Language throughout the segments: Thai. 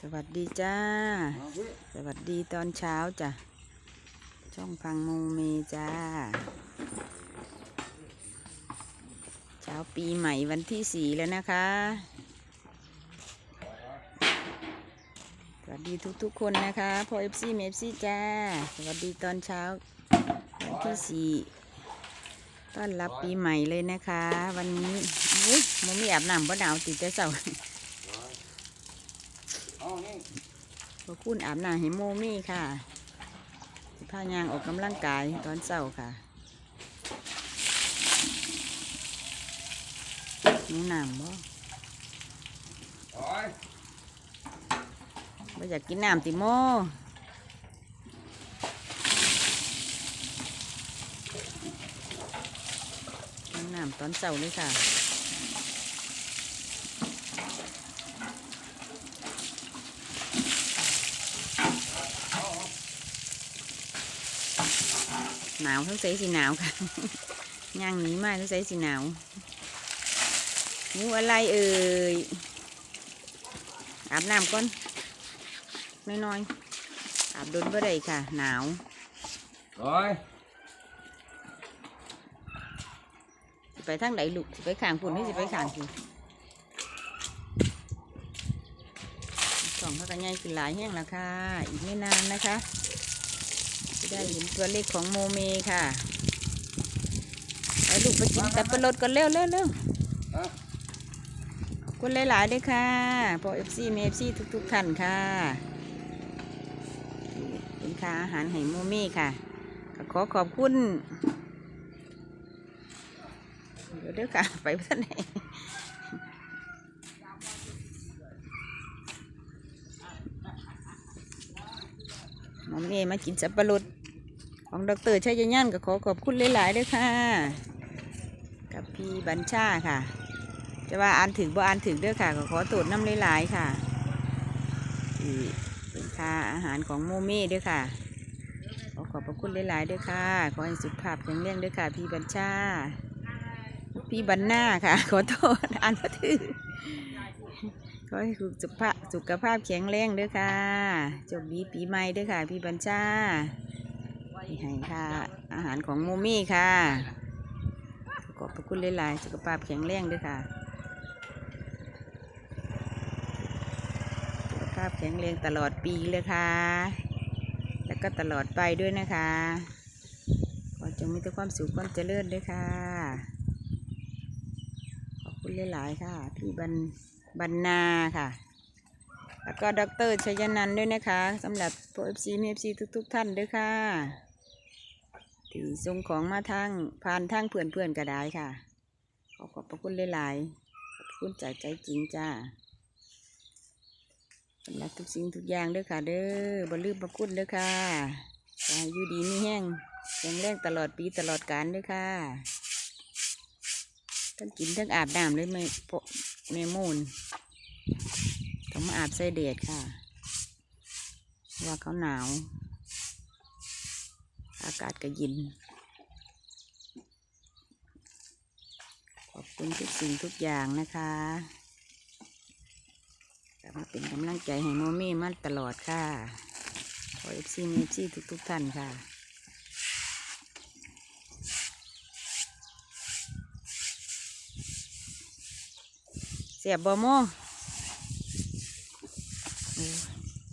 สวัสดีจ้า สวัสดีตอนเช้าจ้ะ ช่องพังมูเมจ้า เช้าปีใหม่วันที่สี่แล้วนะคะ สวัสดีทุกๆคนนะคะพ่อเอฟซีเมฟซีจ้า สวัสดีตอนเช้าวันที่สี่ต้อนรับปีใหม่เลยนะคะ วันนี้อุ้ยมมีอาบน้ำบ่หนาวติดแต่เสาเอา ขอบคุณอาบน้ำให้โมมี่ค่ะสิพายางออกกำลังกายตอนเช้าค่ะมีน้ำบ่โอ้ยบ่อยากกินน้ำติโมกินน้ำตอนเช้าเลยค่ะ หนาวทั้งใสสีหนาวค่ะย่างหนีมาทั้งใสสีหนาวงูอะไรเอ่ยอาบน้ำก่อนน้อยๆอาบโดนบ่ได้ค่ะ หนาวโอ้ยสิไปทางไหนลูกสิไปข้างฝุ่นให้สิไปข้างฝุ่นสองเขากันใหญ่ขึ้นหลายแห้งแล้วค่ะ อีกไม่นานนะคะจะ ได้เห็นตัวเลขของโมเมค่ะไปลูกไปกินแต่ปลาลดก่อนเร็วเร็วเร็วคุณหลายๆด้วยค่ะพอเอฟซีเมฟซีทุกๆท่านค่ะเป็นค่าอาหารให้โมเมค่ะ ขอขอบคุณเดี๋ยวเด้อค่ะ ไปเพื่อนไหนโมเมมากินสับปะรด ของดรชัยยันก็ขอขอบคุณหลายๆด้วยค่ะ กับพี่บัญชาค่ะ จะว่าอ่านถึงบ่อ่านถึงเด้อค่ะก็ขอตรวจน้ำหลายๆค่ะที่เป็นค่าอาหารของโมเม่เด้อค่ะ ขอขอบพระคุณหลายๆเด้อค่ะ ขอให้สุขภาพแข็งแรงเด้อค่ะ พี่บัญชา พี่บันหน้าค่ะ ขอโทษอ่านพระถือขอให้สุขภาพสุขภาพแข็งแรงเด้อค่ะจบดีปีใหม่เด้อค่ะ พี่บัญชา ให้ค่ะ อาหารของมเม่ค่ะ ขอบพระคุณหลายๆสุขภาพแข็งแรงด้วยค่ะ สุขภาพแข็งแรงตลอดปีเลยค่ะ แล้วก็ตลอดไปด้วยนะคะขอจงมีแต่ความสุขความเจริญด้วยค่ะ ขอบคุณหลายๆค่ะ พี่บรรบรรณาค่ะแล้วก็ดรชยนันด้วยนะคะสำหรับโปรเอฟซีเอฟซีทุก ๆ ท่านด้วยค่ะ ที่ส่งของมาทางผ่านทางเพื่อนเพื่อนๆก็ได้ค่ะ ขอขอบพระคุณหลายๆ ขอบคุณจากใจจริงจ้าสำหรับทุกสิ่งทุกอย่างเด้อค่ะ เด้อบรลืมพระคุณเด้อค่ะอให้อยู่ดีมีแห้งแข็งแรงตลอดปีตลอดกาลเด้อค่ะทั้งกินทั้งอาบน้ำเลยไม่โปะไม่มูนต้องมาอาบใส่เดดค่ะ ว่าเขาหนาว อากาศก็เย็น ขอบคุณทุกสิ่งทุกอย่างนะคะกลับมาเป็นกำลังใจให้โมมี่มาตลอดค่ะขอเอฟซีเมซี่ทุกๆท่านค่ะเสียบบอโมอ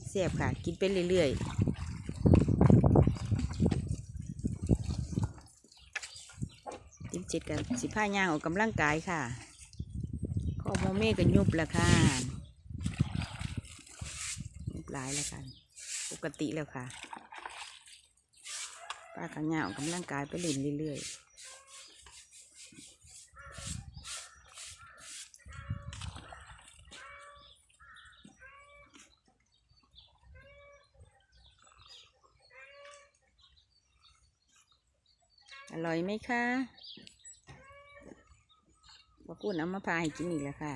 เสียบค่ะ กินไปเรื่อยๆ จิ้มจิตกับสิผ้ายางออกกำลังกายค่ะข้อโมเมกับยุบละค่ะยุบหลายแล้วค่ะ ปกติแล้วค่ะ ป้าขันยางออกกำลังกายไปเล่นเรื่อยๆอร่อยไหมคะ กุ้นเอามาพาให้กินอีกแล้วค่ะ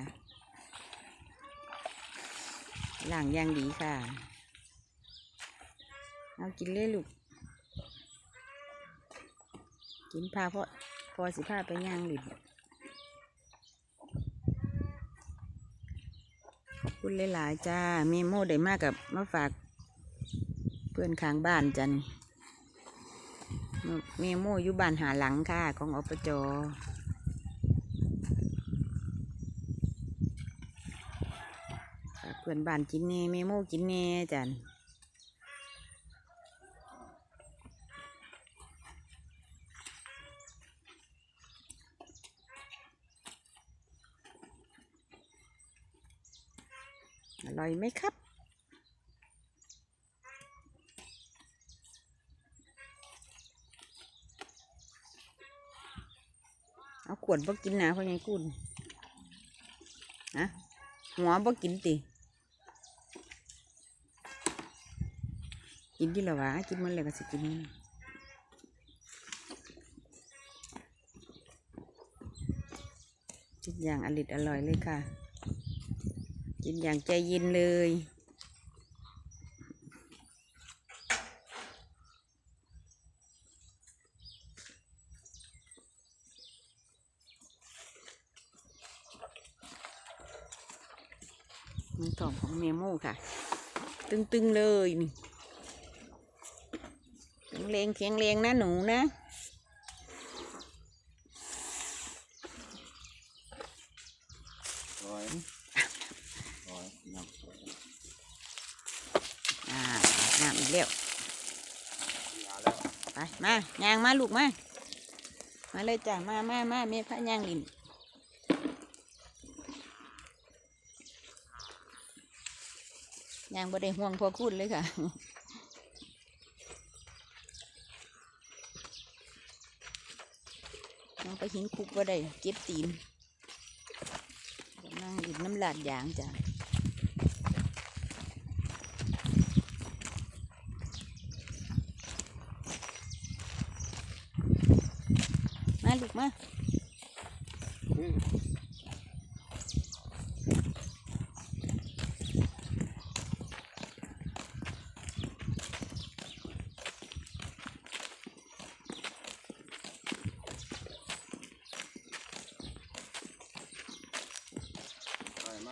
ล่างอย่างดีค่ะ เอากินเลยลูก กินพาเพราะพอสิพาไปย่างหลิบคุณคุณหลายๆจ้าเมโมได้มากกับมาฝาก เพื่อนข้างบ้านจันเมโมอยู่บ้านหาหลังค่ะ ของอปจฝาก เพื่อนบ้านกินเน่เมโมกินเน่จันอร่อยไหมครับเอาขวดบ่กินนะพ่อใหญ่กุนนะหัวบ่กินติ กินที่ละวะกินมันเลยก็สิกินมันกินอย่างอริดอร่อยเลยค่ะ กินอย่างใจเย็นเลยมันทองของเมโมค่ะ ตึงๆเลยนี่ งแรงแข็งแรงนะหนูนะ ร้อยร้อยนับอ่าอาบน้ำอีกแล้วยวไป มาย่างมาลูกมา มาเลยจ้ะ มามามาเมพระย่างลินย่างบ่ได้ห่วงพอคุณเลยค่ะ น้องไปหินคุกว่าได้เก็บตีนนั่งดื่มน้ำลาดยางจ้ะมาลูกมา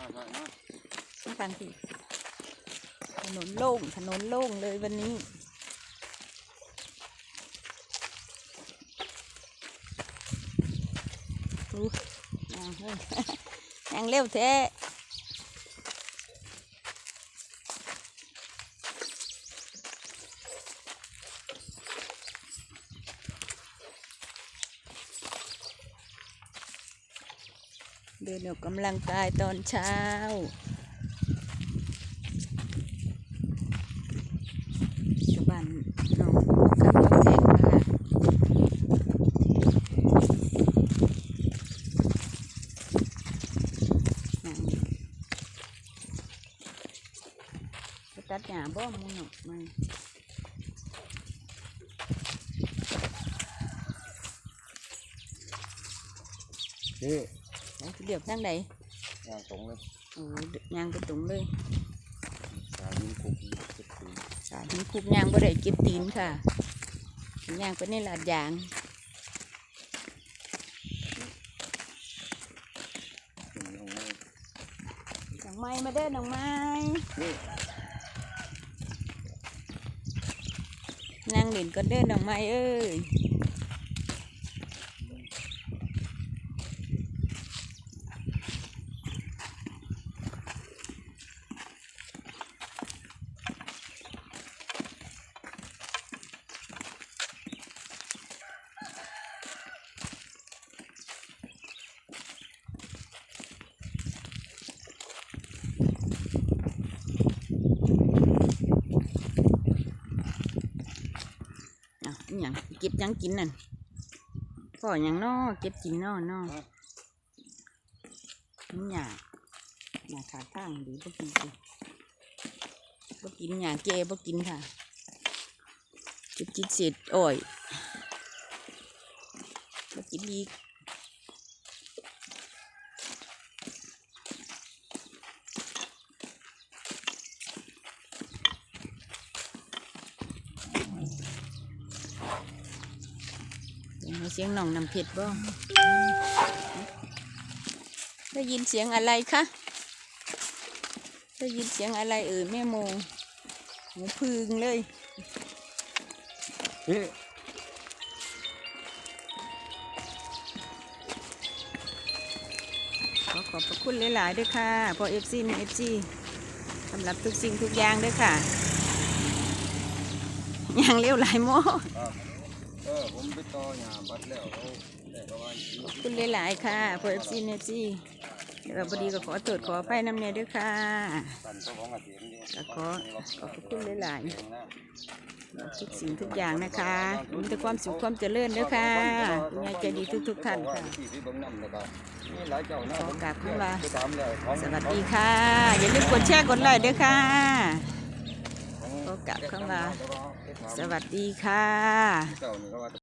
มาฟังสิถนนโล่ง ถนนโล่งเลยวันนี้ อู้ยางเฮ้ยยางเร็วแท้ เดินออกกำลังกายตอนเช้าชาวบ้านน้องกับน้องแทงค่ะนั่นไปตัดหญ้าบ่มึงหนกมันนี่เอาสิ เดียวทางใดยางตรงเลยโอ้ยยางไปตรงเลย สายิงคุกเจ็บตีสาธิคุบยางบ่ได้เก็บตีนค่ะยางไปในลาดยางตีของมือน้องไม้มาเด้อน้องไม้นี่นางเล่นก็เด้อน้องไม้เอ้ย อะอหย่างเก็บหยังกินนั่นพ่อหยังนอเก็บกินนอนอนี่หยาหยาขาข้างดีบ่กินสิบ่กินหยาเกบ่กินค่ะเก็บกินเศษอ้อยบ่กินอีก ยงเสียงน้องน้ำเพชรบ่ได้ยินเสียงอะไรคะได้ยินเสียงอะไรเอ่ยแม่โมหูพึงเลยเฮ้ยขอขอบพระคุณหลายๆด้วยค่ะพอเอฟซีมีเอฟซีสำหรับทุกสิ่งทุกอย่างด้วยค่ะ อย่างเร็วหลายโม เออผมไปต่อหญ้าบัดแล้วเขาได้ประมาณขอบคุณหลายๆค่ะพอเอฟซีเอฟซีเดี๋ยวพอดีก็ขอตรวจขอไฟน้ำเนยด้วยค่ะตันเจ้องกระเทียมอยู่แล้วขอขอบพระคุณหลาย ทุกสิ่งทุกอย่างนะคะมีแต่ความสุขความเจริญด้วยค่ะคุณยายใจดีทุกๆท่านค่ะที่ที่เบิ่งนำนะครับมีหลานะขอกราบคำว่าไปตามแล้วของสวัสดีค่ะ อย่าลืมกดแชร์กดไลค์ด้วยค่ะ ขอกราบคำว่าไปถา สวัสดีค่ะ